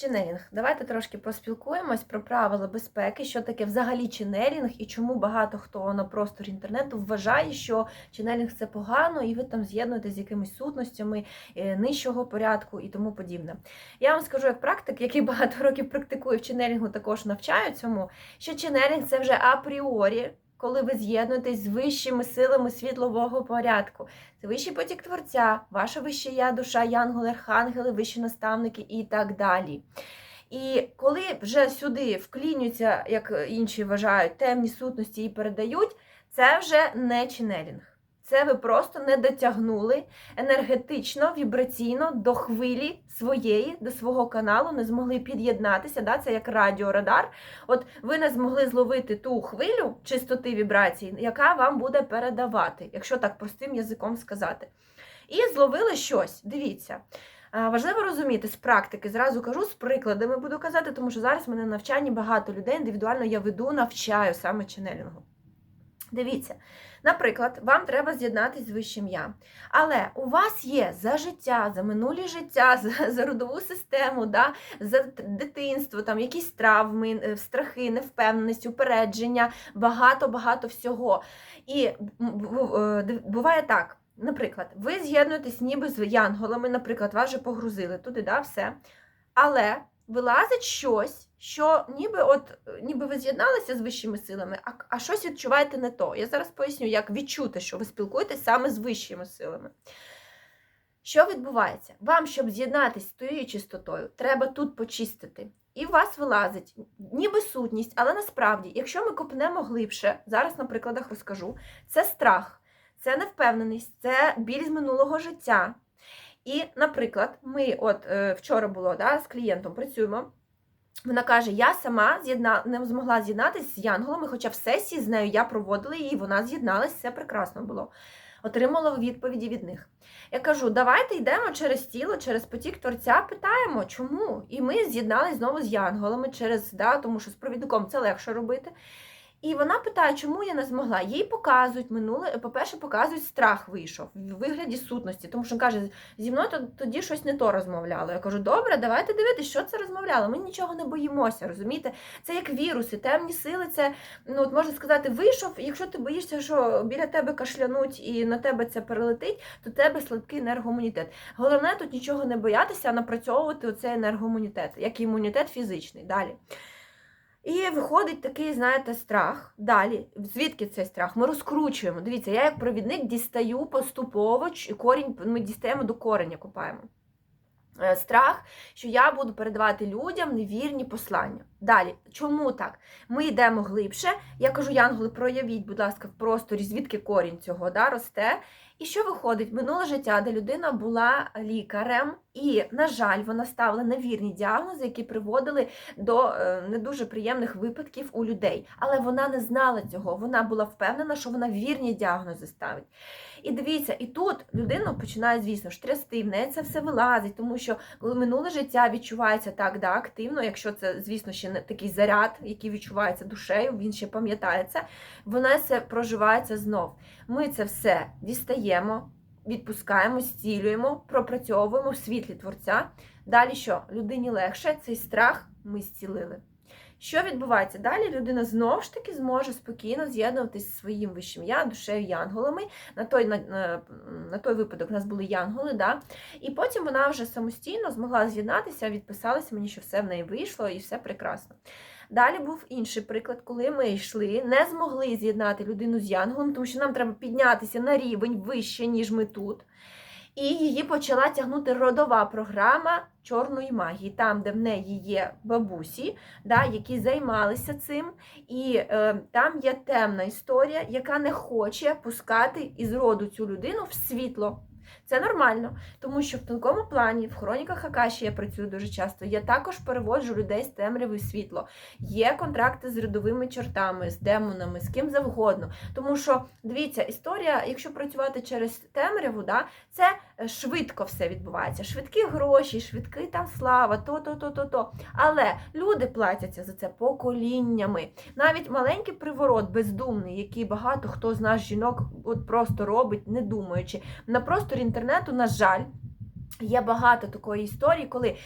Ченелінг. Давайте трошки поспілкуємось про правила безпеки, що таке взагалі ченелінг і чому багато хто на просторі інтернету вважає, що ченелінг це погано, і ви там з'єднуєтесь з якимись сутностями е, нижчого порядку і тому подібне. Я вам скажу як практик, який багато років практикує в ченелінгу, також навчаю цьому, що ченелінг це вже апріорі. Коли ви з'єднуєтесь з вищими силами світлового порядку, це вищий потік творця, ваша вище я, душа, янголи, архангели, вищі наставники і так далі. І коли вже сюди вклінюються, як інші вважають, темні сутності і передають, це вже не ченелінг. Це ви просто не дотягнули енергетично, вібраційно до хвилі своєї, до свого каналу, не змогли під'єднатися. Да? Це як радіорадар. От ви не змогли зловити ту хвилю чистоти вібрацій, яка вам буде передавати, якщо так простим язиком сказати. І зловили щось. Дивіться. Важливо розуміти з практики, зразу кажу, з прикладами буду казати, тому що зараз в мене навчанні багато людей, індивідуально я веду, навчаю саме ченелінгу. Дивіться, наприклад, вам треба з'єднатися з вищим я. Але у вас є за життя, за минулі життя, за, за родову систему, да, за дитинство, там якісь травми, е, страхи, невпевненість, упередження, багато-багато всього. І буває так. Наприклад, ви з'єднуєтесь ніби з янголами, наприклад, вас вже погрузили туди, да, все. Але вилазить щось, що ніби от, ніби ви з'єдналися з вищими силами, а, а щось відчуваєте не то. Я зараз поясню, як відчути, що ви спілкуєтесь саме з вищими силами. Що відбувається? Вам, щоб з'єднатися з тією чистотою, треба тут почистити. І у вас вилазить ніби сутність, але насправді, якщо ми копнемо глибше, зараз на прикладах розкажу, це страх, це невпевненість, це біль з минулого життя. І, наприклад, ми от е, вчора було да, з клієнтом працюємо. Вона каже: я сама з'єдна... не змогла з'єднатися з янголами, хоча в сесії з нею я проводила її, вона з'єдналася, все прекрасно було. Отримала відповіді від них. Я кажу, давайте йдемо через тіло, через потік творця, питаємо, чому? І ми з'єдналися знову з янголами через, да, тому що з провідником це легше робити. І вона питає, чому я не змогла. Їй показують минуле, по-перше, показують страх вийшов в вигляді сутності, тому що каже, зі мною тоді щось не то розмовляло. Я кажу, добре, давайте дивитися, що це розмовляло. Ми нічого не боїмося, розумієте? Це як віруси, темні сили, це ну от можна сказати, вийшов. Якщо ти боїшся, що біля тебе кашлянуть і на тебе це перелетить, то тебе слабкий енергоімунітет. Головне тут нічого не боятися, а напрацьовувати оцей енергоімунітет, як імунітет фізичний. Далі. І виходить такий, знаєте, страх. Далі, звідки цей страх? Ми розкручуємо. Дивіться, я як провідник дістаю поступово корінь, ми дістаємо до кореня, купаємо. Е, страх, що я буду передавати людям невірні послання. Далі, чому так? Ми йдемо глибше. Я кажу, Янголи, проявіть, будь ласка, в просторі, звідки корінь цього да, росте. І що виходить? Минуле життя, де людина була лікарем, і, на жаль, вона ставила невірні діагнози, які приводили до е, не дуже приємних випадків у людей. Але вона не знала цього. Вона була впевнена, що вона вірні діагнози ставить. І дивіться, і тут людина починає, звісно ж, трясти, в неї це все вилазить, тому що минуле життя відчувається так да, активно, якщо це, звісно, ще не такий заряд, який відчувається душею, він ще пам'ятається, вона це проживається знов. Ми це все дістаємо, відпускаємо, зцілюємо, пропрацьовуємо в світлі творця. Далі що? Людині легше цей страх ми зцілили. Що відбувається? Далі людина знову ж таки зможе спокійно з'єднуватися зі своїм вищим я, душею янголами. На той на, на, той випадок у нас були янголи, да? і потім вона вже самостійно змогла з'єднатися, відписалася мені, що все в неї вийшло і все прекрасно. Далі був інший приклад, коли ми йшли, не змогли з'єднати людину з янголом, тому що нам треба піднятися на рівень вище, ніж ми тут. І її почала тягнути родова програма чорної магії, там, де в неї є бабусі, да, які займалися цим. І е, там є темна історія, яка не хоче пускати із роду цю людину в світло. Це нормально, тому що в тонкому плані, в хроніках Хакаші я працюю дуже часто. Я також переводжу людей з темряви в світло. Є контракти з рядовими чортами, з демонами, з ким завгодно. Тому що, дивіться, історія, якщо працювати через темряву, да, це е, швидко все відбувається. Швидкі гроші, швидкий там слава, то-то-то-то-то. Але люди платяться за це поколіннями. Навіть маленький приворот, бездумний, який багато хто з нас жінок от просто робить, не думаючи. На інтернету, на жаль, є багато такої історії, коли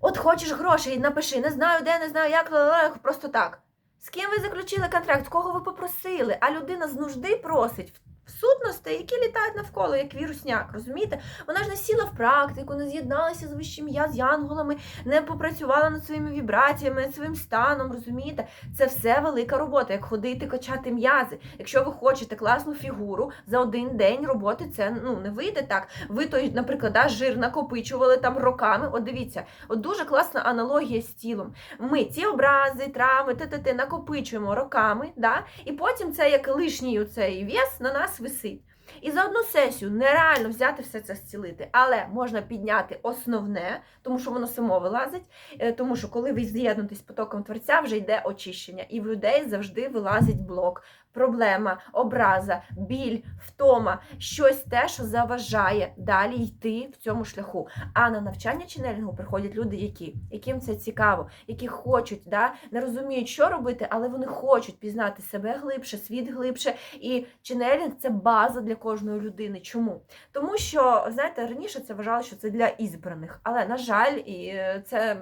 От хочеш грошей, напиши, не знаю де, не знаю як, просто так. З ким ви заключили контракт, кого ви попросили, а людина з нужди просить в сутності, які літають навколо, як вірусняк, розумієте? Вона ж не сіла в практику, не з'єдналася з вищим я, з янголами, не попрацювала над своїми вібраціями, над своїм станом, розумієте? Це все велика робота, як ходити, качати м'язи. Якщо ви хочете класну фігуру, за один день роботи це ну не вийде так. Ви той, наприклад, да, жир накопичували там роками. От дивіться, от дуже класна аналогія з тілом. Ми ці образи, травми, т.т.т. накопичуємо роками, да? і потім це як лишній оцей вес на нас висить. І за одну сесію нереально взяти все це зцілити, але можна підняти основне, тому що воно само вилазить. е, Тому що коли ви з'єднуєтесь потоком творця, вже йде очищення, і в людей завжди вилазить блок, проблема, образа, біль, втома, щось те, що заважає далі йти в цьому шляху. А на навчання ченелінгу приходять люди, які яким це цікаво, які хочуть, да, не розуміють, що робити, але вони хочуть пізнати себе глибше, світ глибше. І ченелінг це база для кожної людини. Чому? Тому що, знаєте, раніше це вважало, що це для ізбраних, але на жаль, і е, це.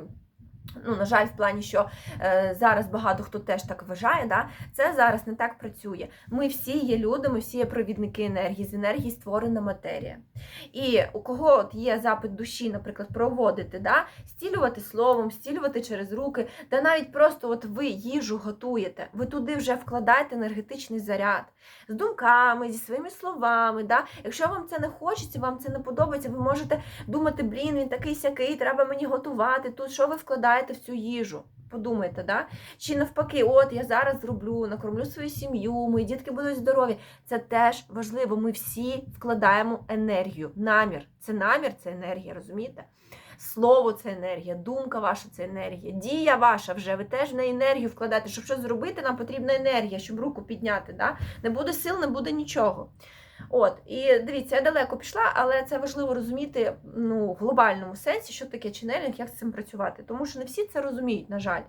Ну, на жаль, в плані, що е, зараз багато хто теж так вважає, да? це зараз не так працює. Ми всі є люди, ми всі є провідники енергії, з енергії створена матерія. І у кого от є запит душі, наприклад, проводити, да? стілювати словом, стілювати через руки, та навіть просто от ви їжу готуєте, ви туди вже вкладаєте енергетичний заряд з думками, зі своїми словами. Да? Якщо вам це не хочеться, вам це не подобається, ви можете думати, блін, він такий сякий, треба мені готувати. Тут що ви вкладаєте в цю їжу? Подумайте, да? Чи навпаки, от я зараз зроблю, накормлю свою сім'ю, мої дітки будуть здорові. Це теж важливо. Ми всі вкладаємо енергію. Намір. Це намір, це енергія, розумієте? Слово це енергія, думка ваша це енергія, дія ваша вже, ви теж неї енергію вкладаєте. Щоб щось зробити, нам потрібна енергія, щоб руку підняти. Да? Не буде сил, не буде нічого. От, і дивіться, я далеко пішла, але це важливо розуміти ну, в глобальному сенсі, що таке ченелінг, як з цим працювати. Тому що не всі це розуміють, на жаль.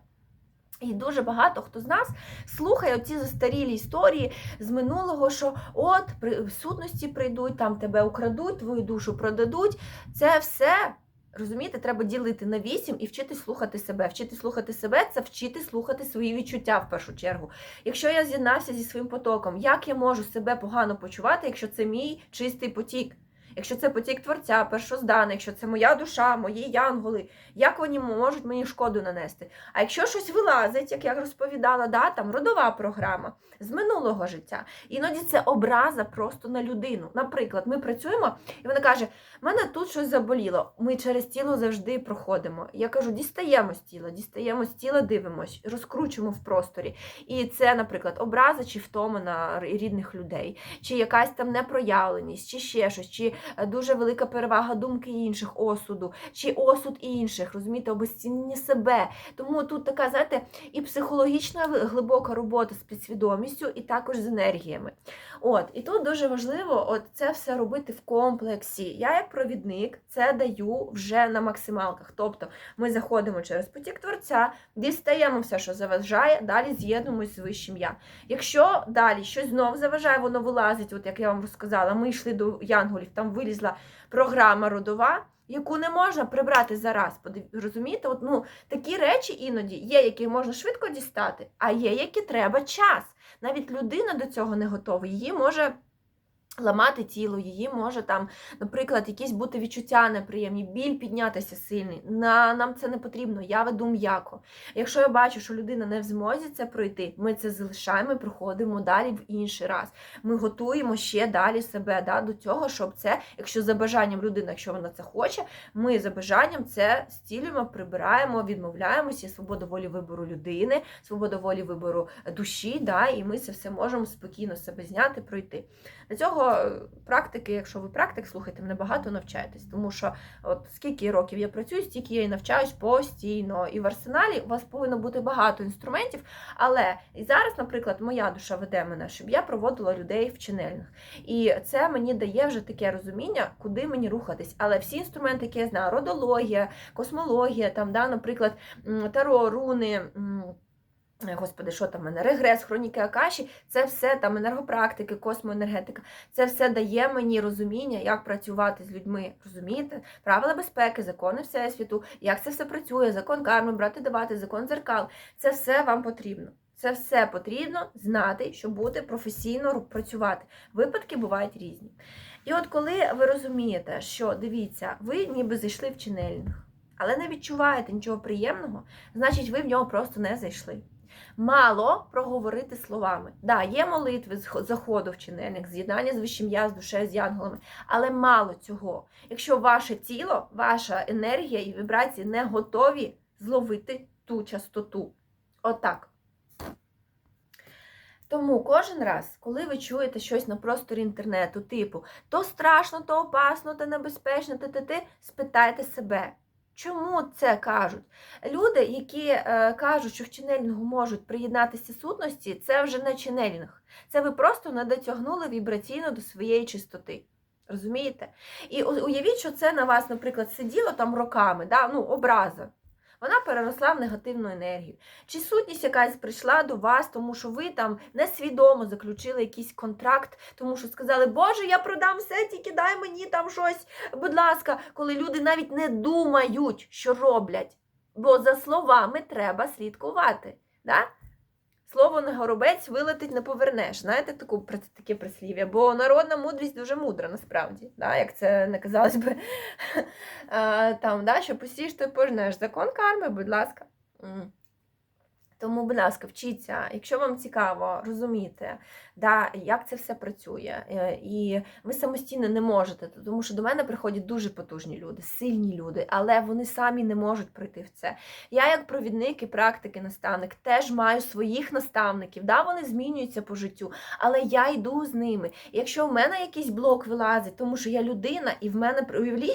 І дуже багато хто з нас слухає оці застарілі історії з минулого, що от при сутності прийдуть, там тебе украдуть, твою душу продадуть. Це все. Розумієте, треба ділити на вісім і вчити слухати себе. Вчити слухати себе це вчити слухати свої відчуття в першу чергу. Якщо я з'єднався зі своїм потоком, як я можу себе погано почувати, якщо це мій чистий потік? Якщо це потік творця, першоздана, якщо це моя душа, мої янголи, як вони можуть мені шкоду нанести? А якщо щось вилазить, як я розповідала, да, там родова програма з минулого життя, іноді це образа просто на людину. Наприклад, ми працюємо, і вона каже: мене тут щось заболіло. Ми через тіло завжди проходимо. Я кажу, дістаємо з тіла, дістаємо з тіла, дивимось, розкручуємо в просторі. І це, наприклад, образа чи втома на рідних людей, чи якась там непроявленість, чи ще щось, чи дуже велика перевага думки інших, осуду, чи осуд інших, розумієте, обесцінення себе. Тому тут така, знаєте, і психологічна глибока робота з підсвідомістю, і також з енергіями. От, і тут дуже важливо от це все робити в комплексі. Я, як провідник, це даю вже на максималках. Тобто ми заходимо через потік творця, дістаємо все, що заважає, далі з'єднуємось з вищим я. Якщо далі щось знов заважає, воно вилазить, от як я вам розказала, ми йшли до янголів, там вилізла програма родова. Яку не можна прибрати зараз, розумієте? От, ну, такі речі іноді є, які можна швидко дістати, а є, які треба час. Навіть людина до цього не готова, її може ламати тіло, її може там, наприклад, якісь бути відчуття неприємні, біль піднятися сильний. На, нам це не потрібно, я веду м'яко. Якщо я бачу, що людина не в змозі це пройти, ми це залишаємо і проходимо далі в інший раз. Ми готуємо ще далі себе да, до цього, щоб це, якщо за бажанням людина, якщо вона це хоче, ми за бажанням це стілюємо, прибираємо, відмовляємося, свобода волі вибору людини, свобода волі вибору душі, да, і ми це все можемо спокійно себе зняти, пройти. Для цього практики, якщо ви практик, слухайте, мене багато навчаєтесь, тому що от скільки років я працюю, стільки я і навчаюсь постійно. І в арсеналі у вас повинно бути багато інструментів. Але і зараз, наприклад, моя душа веде мене, щоб я проводила людей в ченельних. І це мені дає вже таке розуміння, куди мені рухатись. Але всі інструменти, які я знаю, родологія, космологія, там, да, наприклад, таро, руни. Господи, що там в мене? Регрес, хроніки Акаші, це все там енергопрактики, космоенергетика. Це все дає мені розуміння, як працювати з людьми. Розумієте? Правила безпеки, закони всесвіту, як це все працює, закон карми, брати давати, закон дзеркал. Це все вам потрібно. Це все потрібно знати, щоб бути професійно працювати. Випадки бувають різні. І от коли ви розумієте, що дивіться, ви ніби зайшли в ченелінг, але не відчуваєте нічого приємного, значить, ви в нього просто не зайшли. Мало проговорити словами. Да, є молитви заходу в з'єднання з вищим я, з душею, з янголами, але мало цього. Якщо ваше тіло, ваша енергія і вібрації не готові зловити ту частоту. Отак. Тому кожен раз, коли ви чуєте щось на просторі інтернету, типу то страшно, то опасно, то небезпечно, то ти, ти, спитайте себе. Чому це кажуть? Люди, які е, кажуть, що в ченелінгу можуть приєднатися сутності, це вже не ченелінг. Це ви просто не дотягнули вібраційно до своєї чистоти. Розумієте? І уявіть, що це на вас, наприклад, сиділо там роками, да? ну, образа вона переросла в негативну енергію. Чи сутність якась прийшла до вас, тому що ви там несвідомо заключили якийсь контракт, тому що сказали, Боже, я продам все, тільки дай мені там щось, будь ласка, коли люди навіть не думають, що роблять. Бо за словами треба слідкувати. Да? Слово на горобець вилетить не повернеш. Знаєте таку, таке прислів'я? Бо народна мудрість дуже мудра, насправді. Да? Як це не казалось би, там, да? що посієш, то пожнеш. Закон карми, будь ласка. Тому, будь ласка, вчіться, якщо вам цікаво розуміти, да, як це все працює, е, і ви самостійно не можете, тому що до мене приходять дуже потужні люди, сильні люди, але вони самі не можуть пройти в це. Я, як провідник і практики, наставник, теж маю своїх наставників. Да, Вони змінюються по життю, але я йду з ними. І якщо в мене якийсь блок вилазить, тому що я людина, і в мене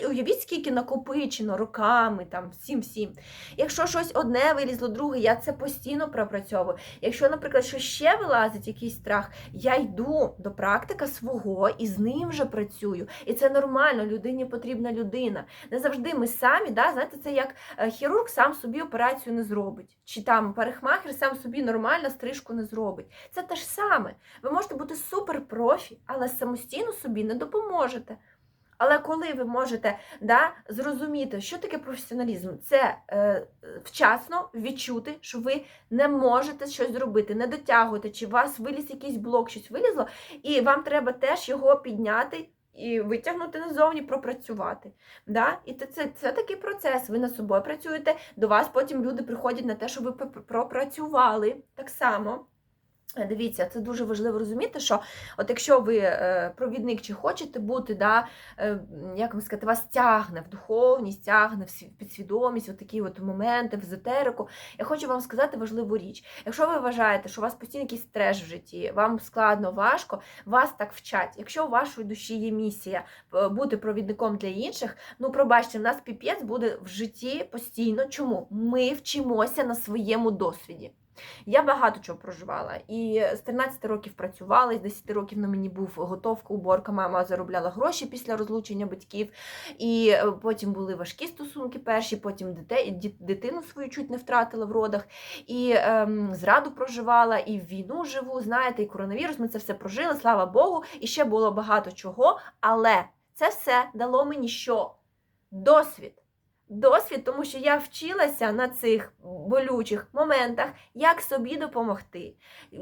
уявіть, скільки накопичено роками, там всім-всім. Якщо щось одне вилізло, друге, я це постійно постійно пропрацьовую. Якщо, наприклад, що ще вилазить якийсь страх, я йду до практика свого і з ним вже працюю. І це нормально, людині потрібна людина. Не завжди ми самі, да, знаєте, це як е, хірург сам собі операцію не зробить. Чи там парикмахер сам собі нормально стрижку не зробить. Це те ж саме. Ви можете бути супер профі, але самостійно собі не допоможете. Але коли ви можете да, зрозуміти, що таке професіоналізм, це е, вчасно відчути, що ви не можете щось зробити, не дотягуєте, чи у вас виліз якийсь блок, щось вилізло, і вам треба теж його підняти і витягнути назовні, пропрацювати. Да? І це, це, це такий процес. Ви над собою працюєте, до вас потім люди приходять на те, що ви пропрацювали так само. Е, дивіться, це дуже важливо розуміти, що от якщо ви е, провідник чи хочете бути, да, е, як вам сказати, вас тягне в духовність, тягне в підсвідомість, от такі от моменти, в езотерику, я хочу вам сказати важливу річ. Якщо ви вважаєте, що у вас постійно якийсь стрес в житті, вам складно, важко, вас так вчать. Якщо у вашої душі є місія бути провідником для інших, ну пробачте, в нас піпець буде в житті постійно. Чому? Ми вчимося на своєму досвіді. Я багато чого проживала. І з 13 років працювала, з 10 років на мені був готовка, уборка, мама заробляла гроші після розлучення батьків. І е, потім були важкі стосунки перші, потім дитину свою чуть не втратила в родах. І ем, зраду проживала, і війну живу, знаєте, і коронавірус. Ми це все прожили, слава Богу. І ще було багато чого. Але це все дало мені що? Досвід досвід, тому що я вчилася на цих болючих моментах, як собі допомогти.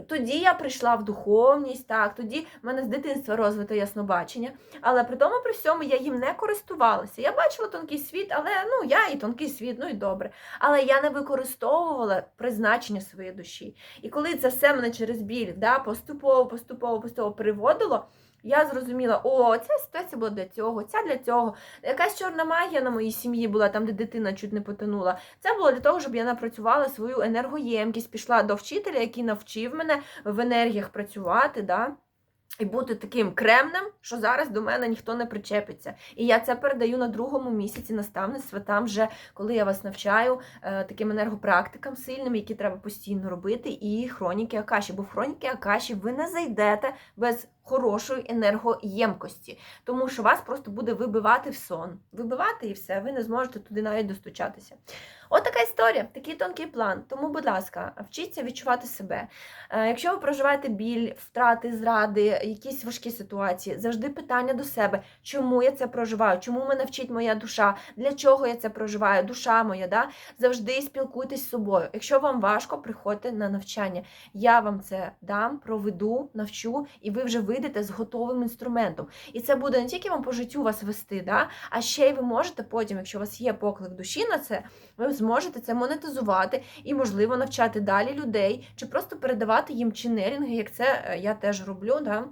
Тоді я прийшла в духовність, так, тоді в мене з дитинства розвито яснобачення, але при тому, при всьому я їм не користувалася. Я бачила тонкий світ, але ну, я і тонкий світ, ну і добре. Але я не використовувала призначення своєї душі. І коли це все мене через біль да, поступово, поступово, поступово приводило. Я зрозуміла, о, ця ситуація була для цього, ця для цього. Якась чорна магія на моїй сім'ї була, там, де дитина чуть не потонула. Це було для того, щоб я напрацювала свою енергоємкість, пішла до вчителя, який навчив мене в енергіях працювати. Да? І бути таким кремнем, що зараз до мене ніхто не причепиться. І я це передаю на другому місяці наставництва, там вже коли я вас навчаю е, таким енергопрактикам сильним, які треба постійно робити, і хроніки Акаші. Бо в хроніки Акаші ви не зайдете без хорошої енергоємкості, тому що вас просто буде вибивати в сон. Вибивати і все, ви не зможете туди навіть достучатися. От така історія, такий тонкий план. Тому, будь ласка, вчіться відчувати себе. Е, Якщо ви проживаєте біль, втрати, зради, якісь важкі ситуації, завжди питання до себе, чому я це проживаю, чому мене вчить моя душа, для чого я це проживаю, душа моя. Да? Завжди спілкуйтесь з собою. Якщо вам важко, приходьте на навчання. Я вам це дам, проведу, навчу, і ви вже вийдете з готовим інструментом. І це буде не тільки вам по життю вас вести, да? а ще й ви можете потім, якщо у вас є поклик душі на це, ви зможете це монетизувати і, можливо, навчати далі людей, чи просто передавати їм ченерінги, як це е, я теж роблю. Да?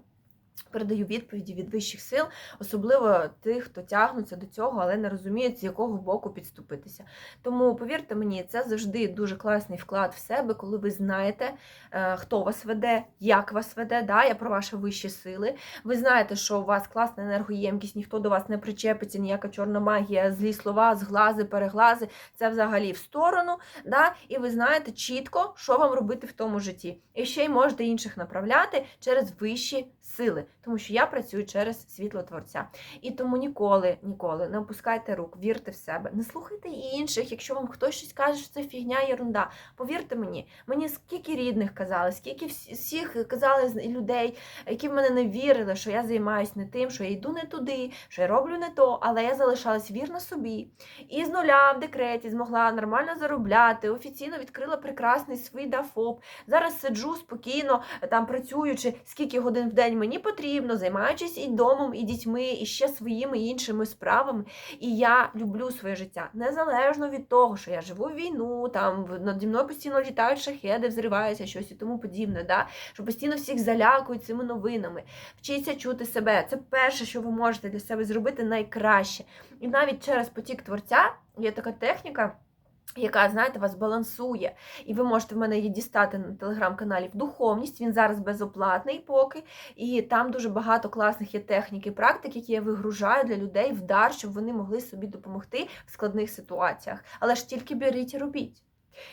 Передаю відповіді від вищих сил, особливо тих, хто тягнуться до цього, але не розуміють, з якого боку підступитися. Тому повірте мені, це завжди дуже класний вклад в себе, коли ви знаєте, е, хто вас веде, як вас веде. Да? Я про ваші вищі сили. Ви знаєте, що у вас класна енергоємкість, ніхто до вас не причепиться, ніяка чорна магія, злі слова, зглази, переглази. Це взагалі в сторону. Да? І ви знаєте чітко, що вам робити в тому житті. І ще й можете інших направляти через вищі сили, тому що я працюю через світло творця. І тому ніколи, ніколи не опускайте рук, вірте в себе, не слухайте інших, якщо вам хтось щось каже, що це фігня, єрунда. Повірте мені, мені скільки рідних казали, скільки всіх казали людей, які в мене не вірили, що я займаюся не тим, що я йду не туди, що я роблю не то, але я залишалась вірна собі. І з нуля в декреті змогла нормально заробляти, офіційно відкрила прекрасний свій дафоп. Зараз сиджу спокійно, там працюючи, скільки годин в день мені потрібно, займаючись і домом, і дітьми, і ще своїми іншими справами. І я люблю своє життя незалежно від того, що я живу в війну, там наді мною постійно літають шахеди, взриваються щось і тому подібне. Да? Що постійно всіх залякують цими новинами. Вчіться чути себе. Це перше, що ви можете для себе зробити найкраще. І навіть через потік творця є така техніка. Яка, знаєте, вас балансує, і ви можете в мене її дістати на телеграм-каналі в духовність. Він зараз безоплатний поки, і там дуже багато класних є технік і практик, які я вигружаю для людей в дар, щоб вони могли собі допомогти в складних ситуаціях. Але ж тільки беріть і робіть.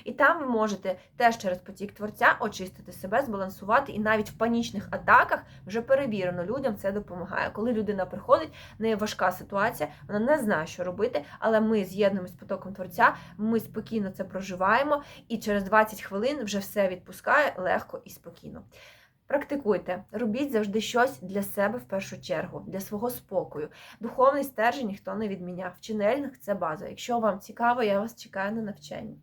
І там ви можете теж через потік творця очистити себе, збалансувати, і навіть в панічних атаках вже перевірено, людям це допомагає. Коли людина приходить, в неї важка ситуація, вона не знає, що робити, але ми з'єднуємося з потоком творця, ми спокійно це проживаємо, і через 20 хвилин вже все відпускає легко і спокійно. Практикуйте, робіть завжди щось для себе в першу чергу, для свого спокою. Духовний стержень ніхто не відміняв. Чинельник це база. Якщо вам цікаво, я вас чекаю на навчання.